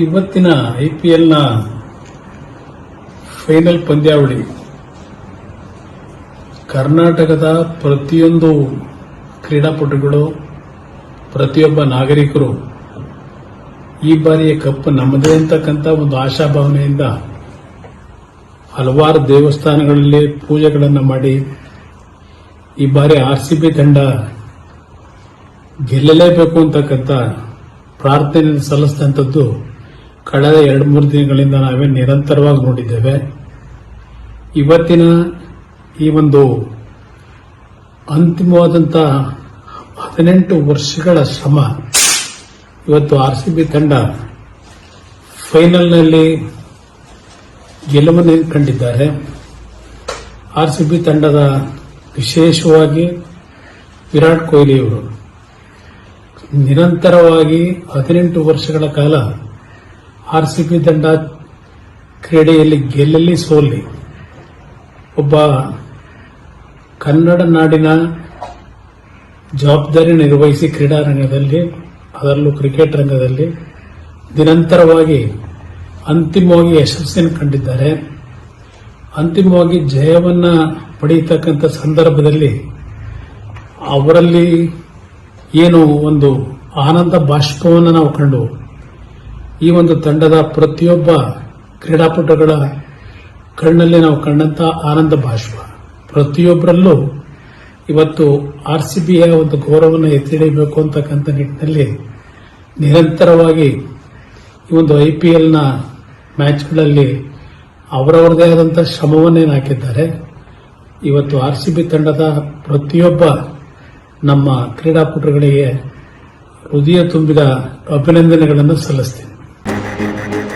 ಇವತ್ತಿನ I P ಎಲ್ನ final ಪಂದ್ಯಾವಳಿ ಕರ್ನಾಟಕದ ಪ್ರತಿಯೊಂದು ಕ್ರೀಡಾಪಟುಗಳು, ಪ್ರತಿಯೊಬ್ಬ ನಾಗರಿಕರು ಈ ಬಾರಿಯ ಕಪ್ ನಮ್ಮದೇ ಅಂತಕ್ಕಂಥ ಒಂದು ಆಶಾಭಾವನೆಯಿಂದ ಹಲವಾರು ದೇವಸ್ಥಾನಗಳಲ್ಲಿ ಪೂಜೆಗಳನ್ನು ಮಾಡಿ ಈ ಬಾರಿ ಆರ್ ಸಿ ಬಿ ತಂಡ ಗೆಲ್ಲಲೇಬೇಕು ಅಂತಕ್ಕಂಥ ಪ್ರಾರ್ಥನೆ ಸಲ್ಲಿಸಿದಂಥದ್ದು ಕಳೆದ ಎರಡು ಮೂರು ದಿನಗಳಿಂದ ನಾವೇ ನಿರಂತರವಾಗಿ ನೋಡಿದ್ದೇವೆ. ಇವತ್ತಿನ ಈ ಒಂದು ಅಂತಿಮವಾದಂಥ ಹದಿನೆಂಟು ವರ್ಷಗಳ ಶ್ರಮ, ಇವತ್ತು ಆರ್ ಸಿ ಬಿ ತಂಡ ಫೈನಲ್ನಲ್ಲಿ ಗೆಲುವನ್ನು ಕಂಡಿದ್ದಾರೆ. ಆರ್ ಸಿ ಬಿ ತಂಡದ ವಿಶೇಷವಾಗಿ ವಿರಾಟ್ ಕೊಹ್ಲಿಯವರು ನಿರಂತರವಾಗಿ ಹದಿನೆಂಟು ವರ್ಷಗಳ ಕಾಲ ಆರ್ ಸಿ ಪಿ ತಂಡ ಕ್ರೀಡೆಯಲ್ಲಿ ಗೆಲ್ಲಲಿ ಸೋಲಿ. ಒಬ್ಬ ಕನ್ನಡ ನಾಡಿನ ಜವಾಬ್ದಾರಿ ನಿರ್ವಹಿಸಿ ಕ್ರೀಡಾ ರಂಗದಲ್ಲಿ, ಅದರಲ್ಲೂ ಕ್ರಿಕೆಟ್ ರಂಗದಲ್ಲಿ ನಿರಂತರವಾಗಿ ಅಂತಿಮವಾಗಿ ಯಶಸ್ಸನ್ನು ಕಂಡಿದ್ದಾರೆ. ಅಂತಿಮವಾಗಿ ಜಯವನ್ನ ಪಡೆಯತಕ್ಕಂಥ ಸಂದರ್ಭದಲ್ಲಿ ಅವರಲ್ಲಿ ಏನು ಒಂದು ಆನಂದ ಬಾಷ್ಪವನ್ನು ನಾವು ಕಂಡು ಈ ಒಂದು ತಂಡದ ಪ್ರತಿಯೊಬ್ಬ ಕ್ರೀಡಾಪಟುಗಳ ಕಣ್ಣಲ್ಲಿ ನಾವು ಕಂಡಂತ ಆನಂದ ಭಾಷ್ಪ. ಪ್ರತಿಯೊಬ್ಬರಲ್ಲೂ ಇವತ್ತು ಆರ್ ಸಿ ಬಿಯ ಒಂದು ಗೌರವವನ್ನು ಎತ್ತಿಡಬೇಕು ಅಂತಕ್ಕಂಥ ನಿಟ್ಟಿನಲ್ಲಿ ನಿರಂತರವಾಗಿ ಈ ಒಂದು ಐ ಪಿ ಎಲ್ನ ಮ್ಯಾಚ್ಗಳಲ್ಲಿ ಅವರವರದೇ ಆದಂಥ ಶ್ರಮವನ್ನೇನು ಹಾಕಿದ್ದಾರೆ ಇವತ್ತು ಆರ್ ಸಿ ಬಿ ತಂಡದ ಪ್ರತಿಯೊಬ್ಬ ನಮ್ಮ ಕ್ರೀಡಾಪಟುಗಳಿಗೆ ಹೃದಯ ತುಂಬಿದ ಅಭಿನಂದನೆಗಳನ್ನು ಸಲ್ಲಿಸ್ತೀನಿ. Thank you.